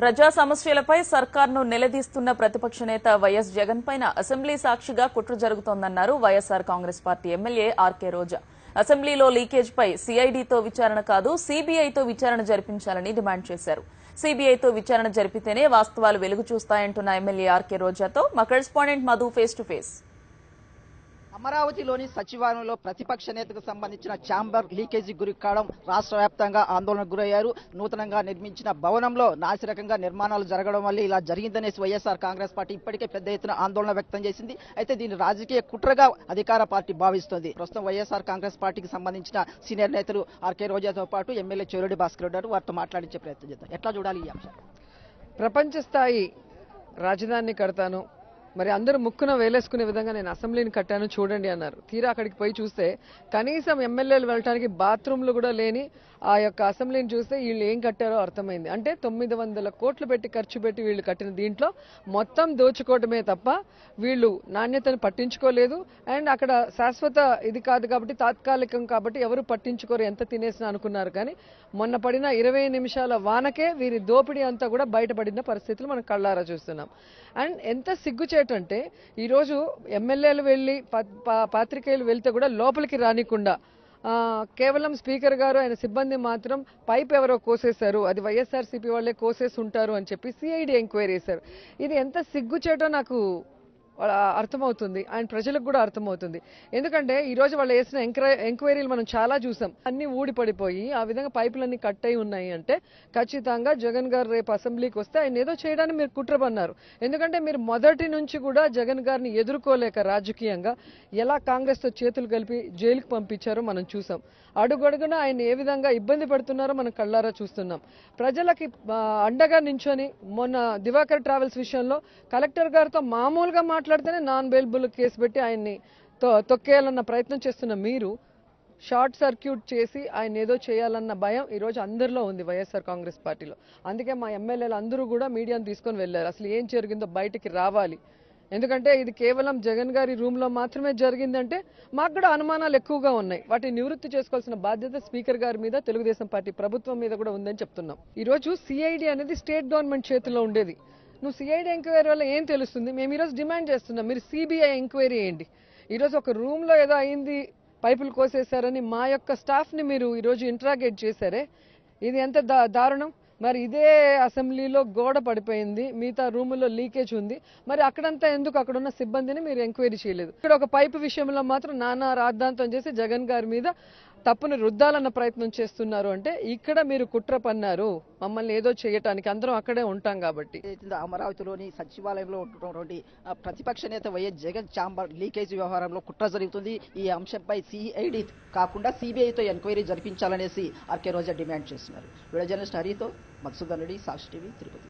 ప్రజా సమస్యలపై సర్కార్ను నిలదీస్తున్న ప్రతిపక్ష నేత వైఎస్ జగన్ పైన అసెంబ్లీ సాక్షిగా కుట్ర జరుగుతోందన్నారు YSR Congress party MLA RK Roja. అసెంబ్లీలో లీకేజ్పై సీఐడితో విచారణ కాదు సీబీఐతో విచారణ జరిపించాలని డిమాండ్ చేశారు. సీబీఐతో విచారణ జరిపితేనే వాస్తవాలు వెలుగు చూస్తాయంటున్న ఎమ్మెల్యే ఆర్కే రోజాతో మా correspondent Madhu face to face. అమరావతిలోని సచివాలయంలో ప్రతిపక్ష నేతకు సంబంధించిన ఛాంబర్ లీకేజీ గురి కావడం రాష్ట్ర వ్యాప్తంగా ఆందోళనకు గురయ్యారు. నూతనంగా నిర్మించిన భవనంలో నాసిరకంగా నిర్మాణాలు జరగడం వల్ల ఇలా జరిగిందనేసి వైఎస్ఆర్ కాంగ్రెస్ పార్టీ ఇప్పటికే పెద్ద ఎత్తున ఆందోళన వ్యక్తం చేసింది. అయితే దీన్ని రాజకీయ కుట్రగా అధికార పార్టీ భావిస్తోంది. ప్రస్తుతం వైఎస్ఆర్ కాంగ్రెస్ పార్టీకి సంబంధించిన సీనియర్ నేతలు ఆర్కే రోజాతో పాటు ఎమ్మెల్యే చెరుడి భాస్కర్ ఉన్నారు. వారితో మాట్లాడించే ప్రయత్నం చేద్దాం. ఎట్లా చూడాలి ఈ అంశం? ప్రపంచ స్థాయి రాజధానిని కడతాను. మరి అందరూ ముక్కున వేలేసుకునే విధంగా నేను అసెంబ్లీని కట్టాను చూడండి అన్నారు. తీరా అక్కడికి పోయి చూస్తే కనీసం ఎమ్మెల్యేలు వెళ్ళడానికి బాత్రూమ్లు కూడా లేని ఆ యొక్క అసెంబ్లీని చూస్తే వీళ్ళు ఏం కట్టారో అర్థమైంది. అంటే తొమ్మిది వందల కోట్లు పెట్టి ఖర్చు పెట్టి వీళ్ళు కట్టిన దీంట్లో మొత్తం దోచుకోవటమే తప్ప వీళ్ళు నాణ్యతను పట్టించుకోలేదు. అండ్ అక్కడ శాశ్వత ఇది కాదు కాబట్టి తాత్కాలికం కాబట్టి ఎవరు పట్టించుకోరు ఎంత తినేసినా అనుకున్నారు. కానీ మొన్న పడిన ఇరవై నిమిషాల వానకే వీరి దోపిడీ అంతా కూడా బయటపడిన పరిస్థితులు మనం కళ్ళారా చూస్తున్నాం. అండ్ ఎంత సిగ్గుచేటంటే ఈరోజు ఎమ్మెల్యేలు వెళ్ళి పా- పాత్రికేయులు వెళ్తే కూడా లోపలికి రానికుండా కేవలం స్పీకర్ గారు ఆయన సిబ్బంది మాత్రం పైప్ ఎవరో కోసేశారు అది వైఎస్ఆర్సీపీ వాళ్ళే కోసేసి ఉంటారు అని చెప్పి సిఐడి ఎంక్వైరీ చేశారు. ఇది ఎంత సిగ్గుచేటో నాకు అర్థమవుతుంది. అండ్ ప్రజలకు కూడా అర్థమవుతుంది. ఎందుకంటే ఈ రోజు వాళ్ళు వేసిన ఎంక్వైరీలు మనం చాలా చూసాం. అన్ని ఊడిపడిపోయి ఆ విధంగా పైపులన్నీ కట్ అయి ఉన్నాయి అంటే ఖచ్చితంగా జగన్ గారు రేపు అసెంబ్లీకి వస్తే ఆయన ఏదో చేయడానికి మీరు కుట్రపన్నారు ఎందుకంటే మీరు మొదటి నుంచి కూడా జగన్ గారిని ఎదుర్కోలేక రాజకీయంగా ఎలా కాంగ్రెస్తో చేతులు కలిపి జైలుకు పంపించారో మనం చూసాం. అడుగడుగున ఆయన ఏ విధంగా ఇబ్బంది పడుతున్నారో మనం కళ్ళారా చూస్తున్నాం. ప్రజలకి అండగా నించొని మొన్న దివాకర్ ట్రావెల్స్ విషయంలో కలెక్టర్ గారితో మామూలుగా మాట్లాడితేనే నాన్ బెయిల్బుల్ కేసు పెట్టి ఆయన్ని తొక్కేయాలన్న ప్రయత్నం చేస్తున్న మీరు షార్ట్ సర్క్యూట్ చేసి ఆయన ఏదో చేయాలన్న భయం ఈ రోజు అందరిలో ఉంది వైఎస్ఆర్ కాంగ్రెస్ పార్టీలో. అందుకే మా ఎమ్మెల్యేలు అందరూ కూడా మీడియాను తీసుకొని వెళ్ళారు. అసలు ఏం జరిగిందో బయటికి రావాలి. ఎందుకంటే ఇది కేవలం జగన్ గారి రూమ్లో మాత్రమే జరిగిందంటే మాకు కూడా అనుమానాలు ఎక్కువగా ఉన్నాయి. వాటిని నివృత్తి చేసుకోవాల్సిన బాధ్యత స్పీకర్ గారి మీద తెలుగుదేశం పార్టీ ప్రభుత్వం మీద కూడా ఉందని చెప్తున్నాం. ఈ రోజు సిఐడి అనేది స్టేట్ గవర్నమెంట్ చేతిలో ఉండేది. నువ్వు సిఐడి ఎంక్వైరీ వల్ల ఏం తెలుస్తుంది? మేము ఈరోజు డిమాండ్ చేస్తున్నాం. మీరు సిబిఐ ఎంక్వైరీ చేయండి. ఈరోజు ఒక రూమ్లో ఏదో అయింది పైపులు కోసేశారని మా యొక్క స్టాఫ్ని మీరు ఈరోజు ఇంట్రాగేట్ చేశారే. ఇది ఎంత దారుణం? మరి ఇదే అసెంబ్లీలో గోడ పడిపోయింది మిగతా రూముల్లో లీకేజ్ ఉంది. మరి అక్కడంతా ఎందుకు అక్కడ ఉన్న సిబ్బందిని మీరు ఎంక్వైరీ చేయలేదు? ఇక్కడ ఒక పైపు విషయంలో మాత్రం నానా రాద్ధాంతం చేసి జగన్ గారి మీద తప్పును రుద్దాలన్న ప్రయత్నం చేస్తున్నారు అంటే ఇక్కడ మీరు కుట్ర పన్నారు. మమ్మల్ని ఏదో చేయటానికి అందరం అక్కడే ఉంటాం కాబట్టి. అమరావతిలోని సచివాలయంలో ఉన్నటువంటి ఆ, ప్రతిపక్ష నేత వైఎస్ జగన్ చాంబర్ లీకేజ్ వ్యవహారంలో కుట్ర జరుగుతుంది. ఈ అంశంపై సిఐడి కాకుండా సిబిఐతో ఎంక్వైరీ జరిపించాలనేసి ఆర్కే రోజా డిమాండ్ చేస్తున్నారు. వీడియో జర్నలిస్ట్ హరితో మధుసూదన్ రెడ్డి సాక్షి టీవీ తిరుపతి.